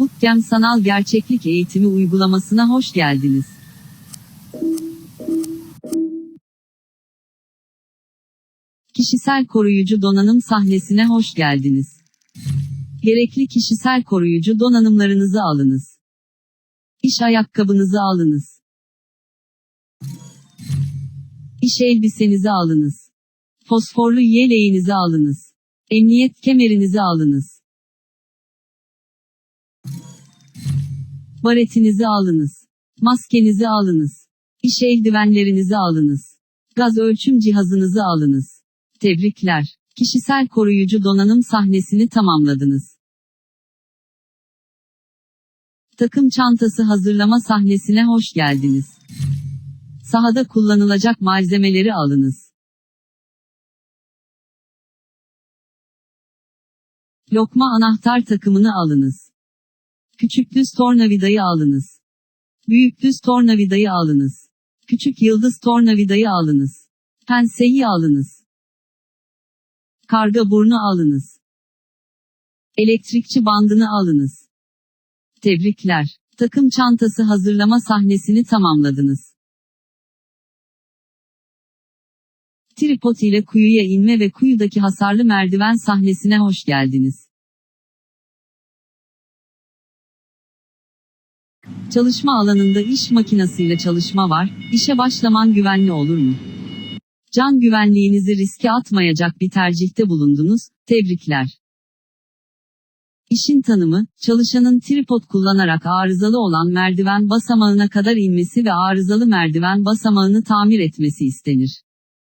Bootcamp Sanal Gerçeklik Eğitimi uygulamasına hoş geldiniz. Kişisel koruyucu donanım sahnesine hoş geldiniz. Gerekli kişisel koruyucu donanımlarınızı alınız. İş ayakkabınızı alınız. İş elbisenizi alınız. Fosforlu yeleğinizi alınız. Emniyet kemerinizi alınız. Baretinizi alınız. Maskenizi alınız. İş eldivenlerinizi alınız. Gaz ölçüm cihazınızı alınız. Tebrikler. Kişisel koruyucu donanım sahnesini tamamladınız. Takım çantası hazırlama sahnesine hoş geldiniz. Sahada kullanılacak malzemeleri alınız. Lokma anahtar takımını alınız. Küçük düz tornavidayı alınız. Büyük düz tornavidayı alınız. Küçük yıldız tornavidayı alınız. Penseyi alınız. Karga burnu alınız. Elektrikçi bandını alınız. Tebrikler. Takım çantası hazırlama sahnesini tamamladınız. Tripod ile kuyuya inme ve kuyudaki hasarlı merdiven sahnesine hoş geldiniz. Çalışma alanında iş makinasıyla çalışma var, işe başlaman güvenli olur mu? Can güvenliğinizi riske atmayacak bir tercihte bulundunuz, tebrikler. İşin tanımı, çalışanın tripod kullanarak arızalı olan merdiven basamağına kadar inmesi ve arızalı merdiven basamağını tamir etmesi istenir.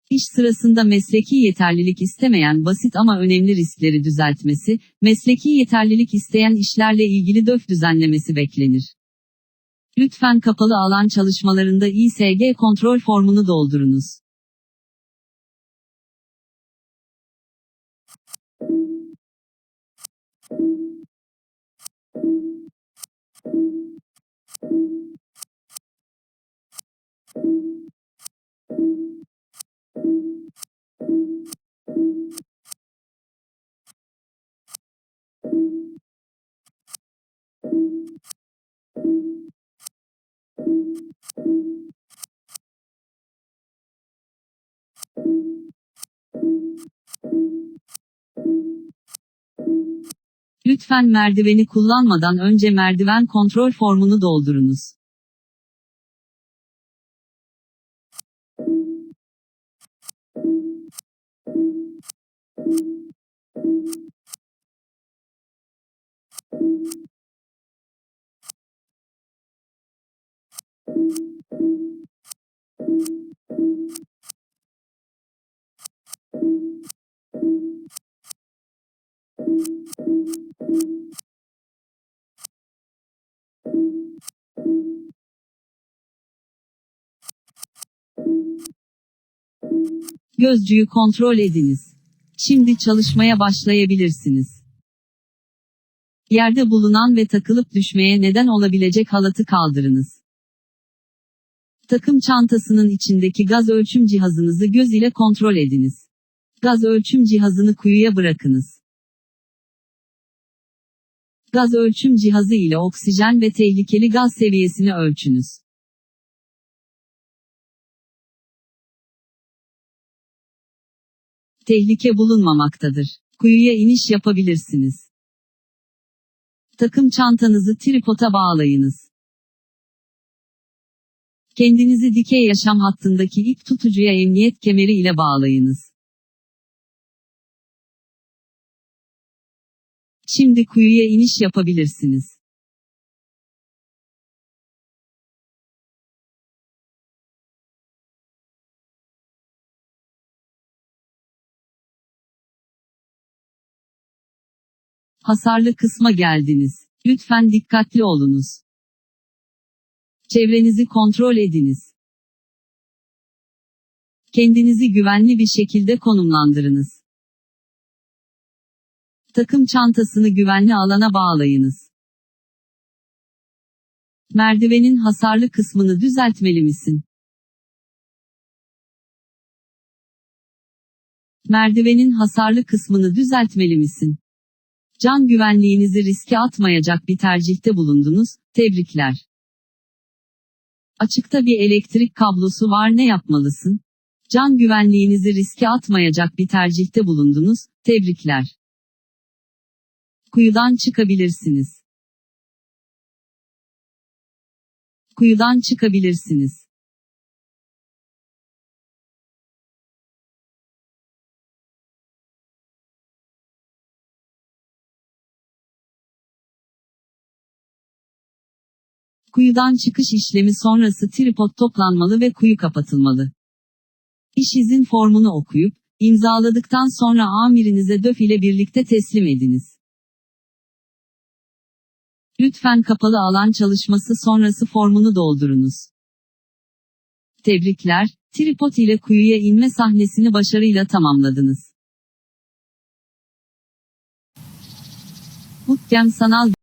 İş sırasında mesleki yeterlilik istemeyen basit ama önemli riskleri düzeltmesi, mesleki yeterlilik isteyen işlerle ilgili döf düzenlemesi beklenir. Lütfen kapalı alan çalışmalarında İSG kontrol formunu doldurunuz. Lütfen merdiveni kullanmadan önce merdiven kontrol formunu doldurunuz. Gözcüyü kontrol ediniz. Şimdi çalışmaya başlayabilirsiniz. Yerde bulunan ve takılıp düşmeye neden olabilecek halatı kaldırınız. Takım çantasının içindeki gaz ölçüm cihazınızı göz ile kontrol ediniz. Gaz ölçüm cihazını kuyuya bırakınız. Gaz ölçüm cihazı ile oksijen ve tehlikeli gaz seviyesini ölçünüz. Tehlike bulunmamaktadır. Kuyuya iniş yapabilirsiniz. Takım çantanızı tripoda bağlayınız. Kendinizi dikey yaşam hattındaki ip tutucuya emniyet kemeri ile bağlayınız. Şimdi kuyuya iniş yapabilirsiniz. Hasarlı kısma geldiniz. Lütfen dikkatli olunuz. Çevrenizi kontrol ediniz. Kendinizi güvenli bir şekilde konumlandırınız. Takım çantasını güvenli alana bağlayınız. Merdivenin hasarlı kısmını düzeltmeli misin? Merdivenin hasarlı kısmını düzeltmeli misin? Can güvenliğinizi riske atmayacak bir tercihte bulundunuz, tebrikler. Açıkta bir elektrik kablosu var ne yapmalısın? Can güvenliğinizi riske atmayacak bir tercihte bulundunuz, tebrikler. Kuyudan çıkabilirsiniz. Kuyudan çıkabilirsiniz. Kuyudan çıkış işlemi sonrası tripod toplanmalı ve kuyu kapatılmalı. İş izin formunu okuyup, imzaladıktan sonra amirinize DÖF ile birlikte teslim ediniz. Lütfen kapalı alan çalışması sonrası formunu doldurunuz. Tebrikler, tripod ile kuyuya inme sahnesini başarıyla tamamladınız. Bootcamp sanal